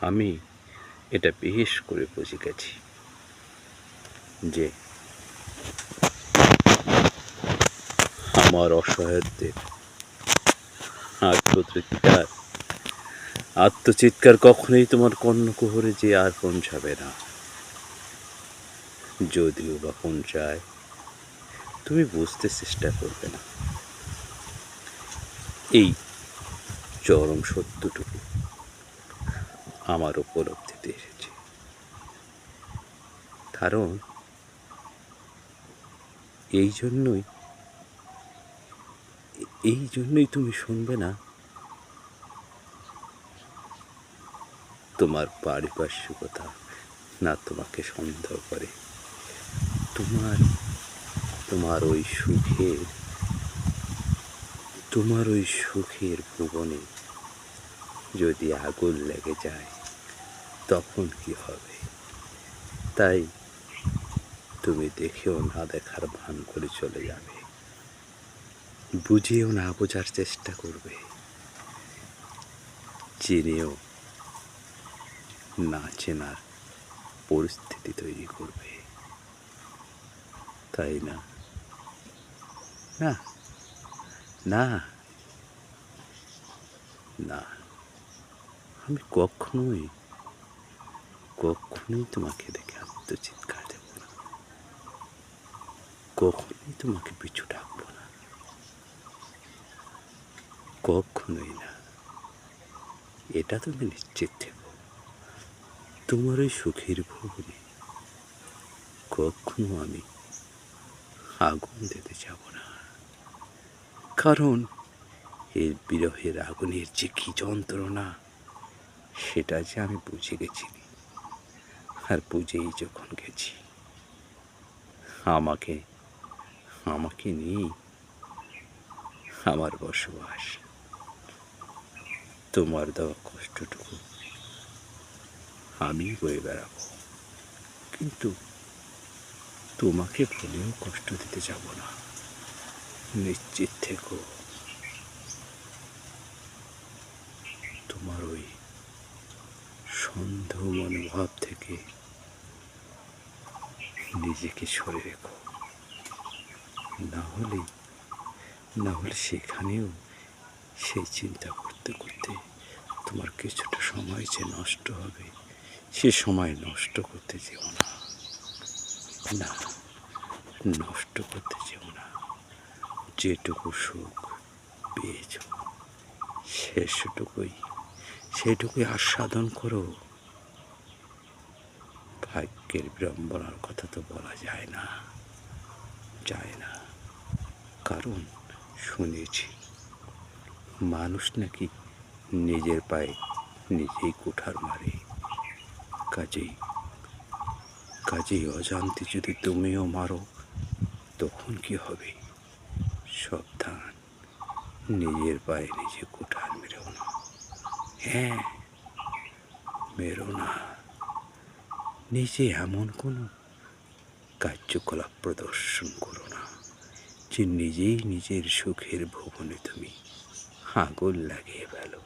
আমি এটা বেশ করে বুঝে গেছি যে আমার অসহায়ত্বের আত্মতৃপ্তার আত্মচিৎকার কখনোই তোমার কর্ণকুহরে যে আর পৌঁছাবে না। যদিও বা পৌঁছায়, তুমি বুঝতে চেষ্টা করবে না। এই চরম সত্যটুকু আমার উপলব্ধিতে এসেছে কারণ এই জন্যই এই জন্যই তুমি শুনবে না, তোমার পারিপার্শ্বিকতা না তোমাকে সন্দেহ করে। তোমার তোমার ওই সুখের, তোমার ওই সুখের ভুবনে যদি আগুন লেগে যায় তখন কি হবে? তাই তুমি দেখেও না দেখার ভান করে চলে যাবে। বুঝেও না বোঝার চেষ্টা করবে। জেনেও না চেনার পরিস্থিতি তৈরি করবে। তাই না? না না না। আমি কখনোই কখনোই তোমাকে দেখে আত্মচিৎকার দেব না। কখনোই তোমাকে পিছু ডাকবো না। কখনোই না। এটা তুমি নিশ্চিত থেকো। তোমার ওই সুখের ভুবনে কখনো আমি আগুন দিতে যাব না। কারণ এর বিরহের আগুনের যে কি যন্ত্রণা, সেটা যে আমি বুঝে গেছি আর বুঝেই যখন গেছি, আমাকে আমাকে নিয়েই আমার বসবাস। তোমার দেওয়া কষ্টটুকু আমি বয়ে বেড়াবো। কিন্তু তোমাকে বলেও কষ্ট দিতে যাব না। নিশ্চিত থেকো। তোমার ওই সন্দেহ মনোভাব থেকে নিজেকে সরে রেখো। না হলে না হলে সেখানেও সেই চিন্তা করতে করতে তোমার কিছুটা সময় যে নষ্ট হবে, সে সময় নষ্ট করতে যেও না। না, নষ্ট করতে যেও না। যেটুকু সুখ পেয়েছ শেষটুকুই সেটুকুই আস্বাদন করো। ভাগ্যের বিড়ম্বনার কথা তো বলা যায় না। যায় না। কারণ শুনেছি, মানুষ নাকি নিজের পায়ে নিজেই কুঠার মারে। কাজেই কাজেই অজান্তে যদি তুমিও মারো, তখন কি হবে? সাবধান, নিজের পায়ে নিজে কুঠার মেরেও না। হ্যাঁ মেরো না। নিজে এমন কোনো কার্যকলাপ প্রদর্শন করো না, যে নিজেই নিজের সুখের ভুবনে তুমি আগুন লাগিয়ে ফেলো।